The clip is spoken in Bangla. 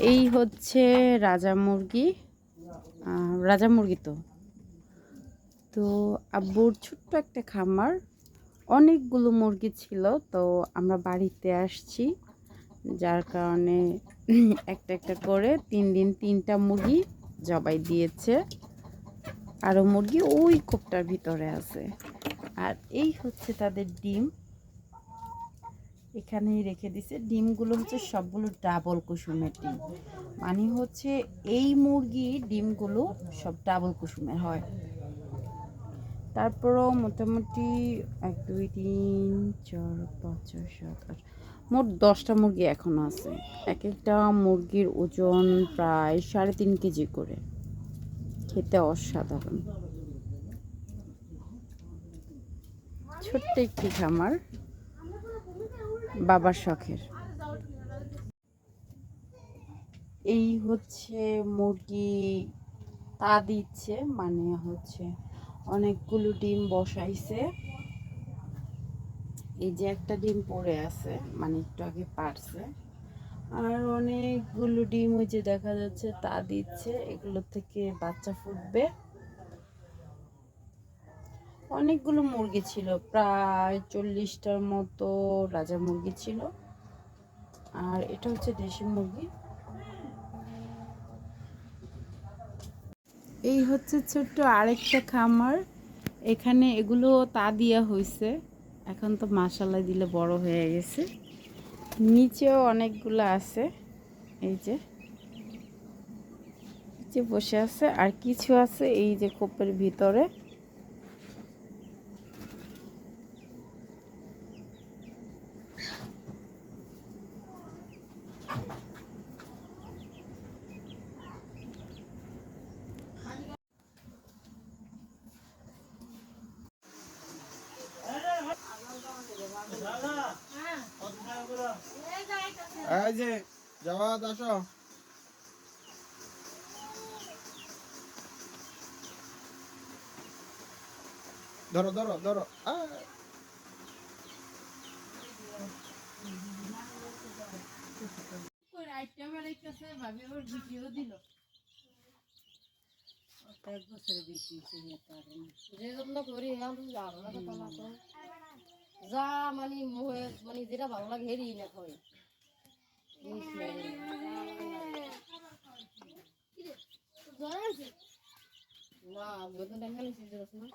এই হচ্ছে রাজা মুরগি। রাজা মুরগি তো। তো আব্বুর ছোট্ট একটা খামার। অনেকগুলো মুরগি ছিল, তো আমরা বাড়িতে আসছি। যার কারণে একটা একটা করে তিন দিন তিনটা মুরগি জবাই দিয়েছে। আরও মুরগি ওই কোপটার ভিতরে আছে। আর এই হচ্ছে তাদের ডিম। এখানেই রেখে দিছে। ডিমগুলো হচ্ছে সবগুলো ডাবল কুসুমের ডিম। মানে হচ্ছে এই মুরগি ডিমগুলো সব ডাবল কুসুমের হয়। তারপরও মোটামুটি এক, দুই, তিন, চার, পাঁচ, ছয়, সাত, আট, মোট দশটা মুরগি এখনও আছে। এক একটা মুরগির ওজন প্রায় সাড়ে তিন কেজি করে। খেতে অসাধারণ। ছোট্ট একটি খামার। বাবার শখের। এই হচ্ছে মুরগি তা দিচ্ছে মানে হচ্ছে অনেকগুলো ডিম বসাইছে। এই যে একটা ডিম পড়ে আছে মানে একটু আগে পারছে। আর অনেকগুলো ডিম ওই যে দেখা যাচ্ছে তা দিচ্ছে, এগুলো থেকে বাচ্চা ফুটবে। অনেকগুলো মুরগি ছিল, প্রায় চল্লিশটার মতো রাজা মুরগি ছিল। আর এটা হচ্ছে দেশি মুরগি। এই হচ্ছে ছোট্ট আরেকটা খামার। এখানে এগুলো তা দেওয়া হয়েছে এখন তো মাসালা দিলে বড় হয়ে গেছে। নিচেও অনেকগুলো আছে। এই যে। নিচে বসে আছে। আর কিছু আছে এই যে কোপের ভিতরে। এই যে জওয়াদ আসো। ধরো ধরো ধরো। যা মানে মানে যেটা ভালো লাগে হেরি না খাই না বেতন দেখা নিচ্ছি না